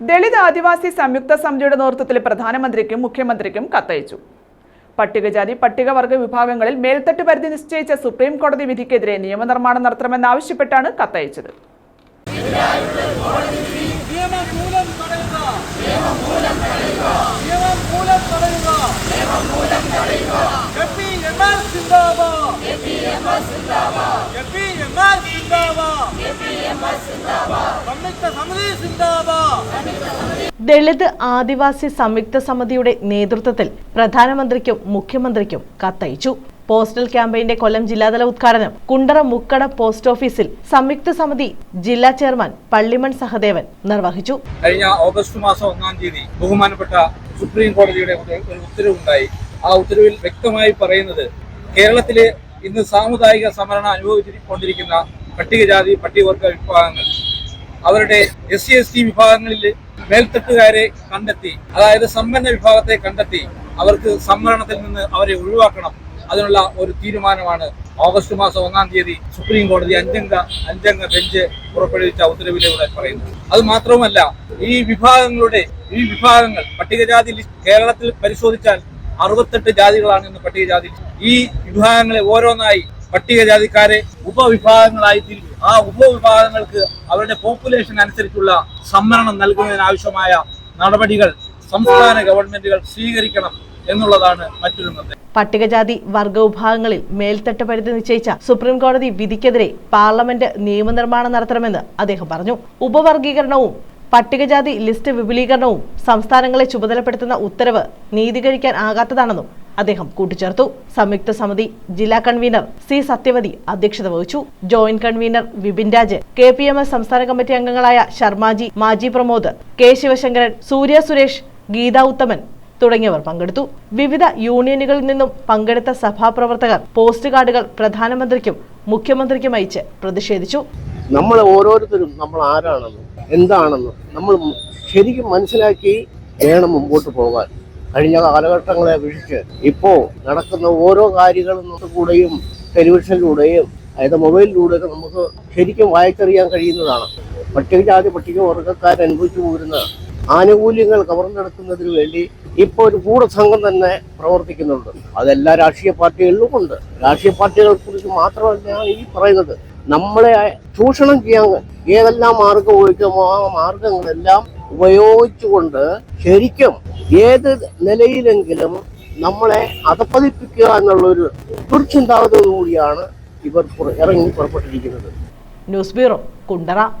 ദളിത് ആദിവാസി സംയുക്ത സമിതിയുടെ നേതൃത്വത്തിൽ പ്രധാനമന്ത്രിക്കും മുഖ്യമന്ത്രിക്കും കത്തയച്ചു. പട്ടികജാതി പട്ടികവർഗ വിഭാഗങ്ങളിൽ മേൽത്തട്ട് പരിധി നിശ്ചയിച്ച സുപ്രീം കോടതി വിധിക്കെതിരെ നിയമനിർമ്മാണം നടത്തണമെന്നാവശ്യപ്പെട്ടാണ് കത്തയച്ചത്. നിയമം ദളിത് ആദിവാസി സംയുക്ത സമിതിയുടെ നേതൃത്വത്തിൽ പ്രധാനമന്ത്രിക്കും മുഖ്യമന്ത്രിക്കും കത്തയച്ചു. പോസ്റ്റൽ ക്യാമ്പയിന്റെ കൊല്ലം ജില്ലാതല ഉദ്ഘാടനം കുണ്ടറ മുക്കട പോസ്റ്റ് ഓഫീസിൽ സംയുക്ത സമിതി ജില്ലാ ചെയർമാൻ പള്ളിമൺ സഹദേവൻ നിർവഹിച്ചു. കഴിഞ്ഞ ഓഗസ്റ്റ് മാസം ഒന്നാം തീയതി ബഹുമാനപ്പെട്ട സുപ്രീം കോടതിയുടെ ഒരു ഒരു ഉത്തരവുണ്ടായി. ആ ഉത്തരവിൽ വ്യക്തമായി പറയുന്നത് കേരളത്തിലെ ഇന്ന് സാമുദായിക സംവരണം അനുഭവിച്ചുകൊണ്ടിരിക്കുന്ന പട്ടികജാതി പട്ടികവർഗ വിഭാഗങ്ങൾ അവരുടെ എസ് സി എസ് ടി വിഭാഗങ്ങളിൽ മേൽത്തട്ടുകാരെ കണ്ടെത്തി അതായത് സമ്പന്ന വിഭാഗത്തെ കണ്ടെത്തി അവർക്ക് സംവരണത്തിൽ നിന്ന് അവരെ ഒഴിവാക്കണം അതിനുള്ള ഒരു തീരുമാനമാണ് ഓഗസ്റ്റ് മാസം ഒന്നാം തീയതി സുപ്രീം കോടതി അഞ്ചംഗ അഞ്ചംഗ ബെഞ്ച് പുറപ്പെടുവിച്ച ഉത്തരവിലൂടെ പറയുന്നത്. അത് മാത്രവുമല്ല ഈ വിഭാഗങ്ങളുടെ ഈ വിഭാഗങ്ങൾ പട്ടികജാതി ലിസ്റ്റ് കേരളത്തിൽ പരിശോധിച്ചാൽ അറുപത്തെട്ട് ജാതികളാണ് ഇന്ന് പട്ടികജാതി ഈ വിഭാഗങ്ങളെ ഓരോന്നായി പട്ടികജാതിക്കാരെ ഉപവിഭാഗങ്ങളായി തിരിച്ചു ആ ഉപവിഭാഗങ്ങൾക്ക് അവരുടെ പോപ്പുലേഷൻ അനുസരിച്ചുള്ള സംവരണം നൽകുന്നതിനാവശ്യമായ നടപടികൾ സംസ്ഥാന ഗവൺമെന്റുകൾ സ്വീകരിക്കണം എന്നുള്ളതാണ് മറ്റൊരു നിർദ്ദേശം. പട്ടികജാതി വർഗ വിഭാഗങ്ങളിൽ മേൽത്തട്ട് പരിധി നിശ്ചയിച്ച സുപ്രീം കോടതി വിധിക്കെതിരെ പാർലമെന്റ് നിയമനിർമ്മാണം നടത്തണമെന്ന് അദ്ദേഹം പറഞ്ഞു. ഉപവർഗീകരണവും പട്ടികജാതി ലിസ്റ്റ് വിപുലീകരണവും സംസ്ഥാനങ്ങളെ ചുമതലപ്പെടുത്തുന്ന ഉത്തരവ് നീതീകരിക്കാൻ ആകാത്തതാണെന്നും അദ്ദേഹം കൂട്ടിച്ചേർത്തു. സംയുക്ത സമിതി ജില്ലാ കൺവീനർ സി സത്യവതി അധ്യക്ഷത വഹിച്ചു. Joint convener Vipin Raj K P M S സംസ്ഥാന കമ്മിറ്റി അംഗങ്ങളായ ശർമാജി മാജി പ്രമോദ് കെ ശിവശങ്കരൻ സൂര്യ സുരേഷ് ഗീത ഉത്തമൻ തുടങ്ങിയവർ പങ്കെടുത്തു. വിവിധ യൂണിയനുകളിൽ നിന്നും പങ്കെടുത്ത സഭാപ്രവർത്തകർ പോസ്റ്റ് കാർഡുകൾ പ്രധാനമന്ത്രിക്കും മുഖ്യമന്ത്രിക്കും അയച്ച് പ്രതിഷേധിച്ചു. നമ്മൾ ഓരോരുത്തരും നമ്മൾ ആരാണെന്നും എന്താണെന്നും നമ്മൾ ശരിക്കും മനസ്സിലാക്കി വേണം മുമ്പോട്ട് പോകാൻ. കഴിഞ്ഞ കാലഘട്ടങ്ങളെ അപേക്ഷിച്ച് ഇപ്പോൾ നടക്കുന്ന ഓരോ കാര്യങ്ങളും കൂടെയും ടെലിവിഷനിലൂടെയും അതായത് മൊബൈലിലൂടെയൊക്കെ നമുക്ക് ശരിക്കും വായിച്ചറിയാൻ കഴിയുന്നതാണ്. പട്ടികജാതി പട്ടിക വർഗക്കാർ അനുഭവിച്ചു പോരുന്ന ആനുകൂല്യങ്ങൾ കവർന്നെടുക്കുന്നതിന് വേണ്ടി ഇപ്പോൾ ഒരു ഗൂഢസംഘം തന്നെ പ്രവർത്തിക്കുന്നുണ്ട്. അതെല്ലാ രാഷ്ട്രീയ പാർട്ടികളിലും ഉണ്ട്. രാഷ്ട്രീയ പാർട്ടികളെ കുറിച്ച് മാത്രമല്ല ഈ പറയുന്നത്. നമ്മളെ ചൂഷണം ചെയ്യാൻ ഏതെല്ലാം മാർഗം ഉപയോഗിക്കുമോ ആ മാർഗങ്ങളെല്ലാം ഉപയോഗിച്ചുകൊണ്ട് ശരിക്കും ഏത് നിലയിലെങ്കിലും നമ്മളെ അധപ്പതിപ്പിക്കുക എന്നുള്ളൊരു ദുർചിന്താഗതിയോടുകൂടിയാണ് ഇവർ ഇറങ്ങി പുറപ്പെട്ടിരിക്കുന്നത്. News bureau Kundara.